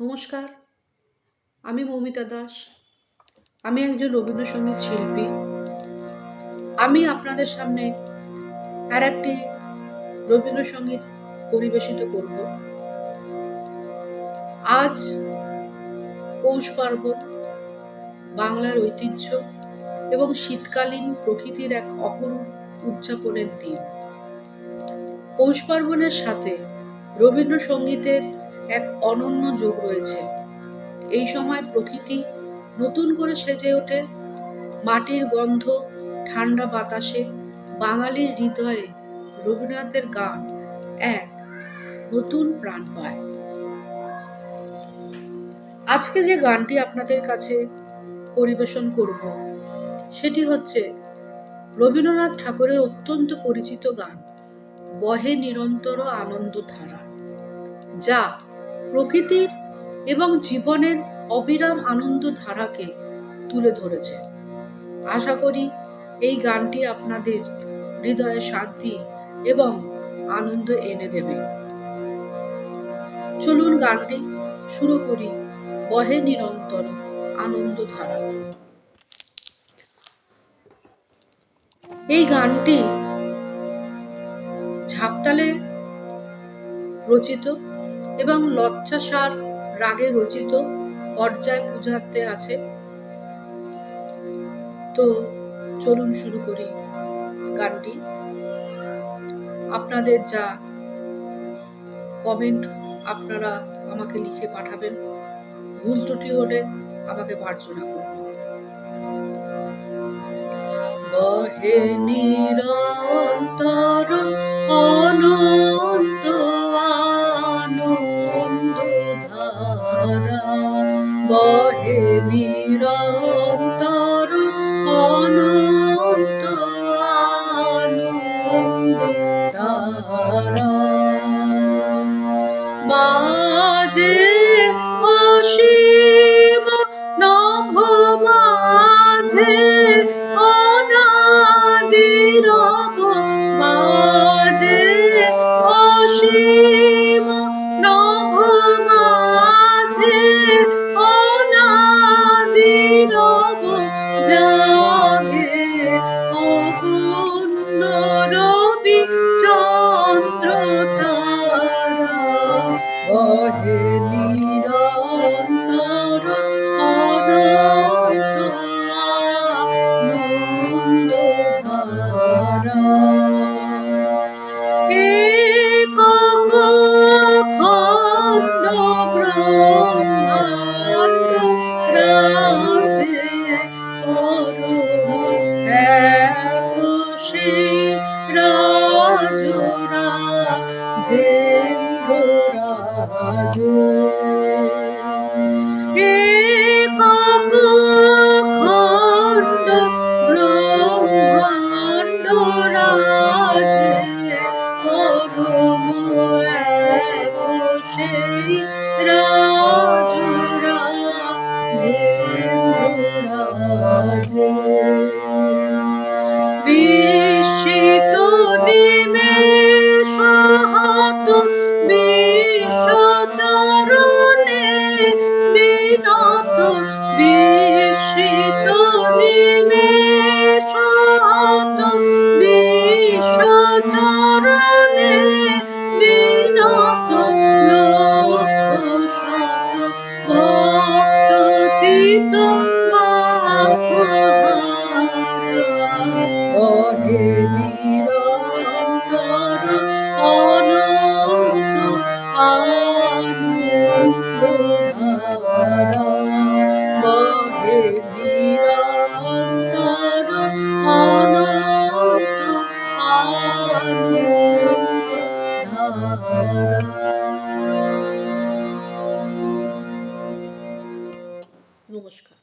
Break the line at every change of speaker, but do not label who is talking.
নমস্কার, আমি মৌমিতা দাস। আমি একজন রবীন্দ্রসঙ্গীত শিল্পী। আমি আপনাদের সামনে আর একটি রবীন্দ্রসঙ্গীত পরিবেশিত করব। আজ পৌষ পার্বণ, বাংলার ঐতিহ্য এবং শীতকালীন প্রকৃতির এক অপরূপ উদযাপনের দিন। পৌষ পার্বণের সাথে রবীন্দ্রসঙ্গীতের এক অনন্য যোগ রয়েছে। এই সময় প্রকৃতি নতুন করে সেজে ওঠে। মাটির গন্ধ, ঠান্ডা বাতাসে বাঙালির হৃদয়ে রবীন্দ্রনাথের গান এক নতুন প্রাণ পায়। আজকে যে গানটি আপনাদের কাছে পরিবেশন করব, সেটি হচ্ছে রবীন্দ্রনাথ ঠাকুরের অত্যন্ত পরিচিত গান, বহে নিরন্তর আনন্দ ধারা যা প্রকৃতির এবং জীবনের অবিরাম আনন্দ ধারাকে তুলে ধরেছে। আশা করি এই গানটি আপনাদের হৃদয়ে শান্তি এবং আনন্দ এনে দেবে। চলুন গানটি শুরু করি বহে নিরন্তর আনন্দ ধারা। এই গানটি ঝাপতালে রচিত এবং লজ্জাসার রাগে রচিত পর্যায় পূজাতে আছে। তো চলুন শুরু করি গানটি। আপনাদের যা কমেন্ট আপনারা আমাকে লিখে পাঠাবেন। ভুল ত্রুটি হলে আমাকে মার্জনা করুন। বহে নিরন্তর বহে নিরন্তর অনন্ত আনন্দ ধারা বহে নিরন্তর অনন্ত আনন্দ ধারা। একক খণ্ড ব্রহ্মাণ্ড রাজে অরুণ একশে রাজরা জেন্দ্র অরুণ একশে রাজরা জেন্দ্র রাজে Немножко.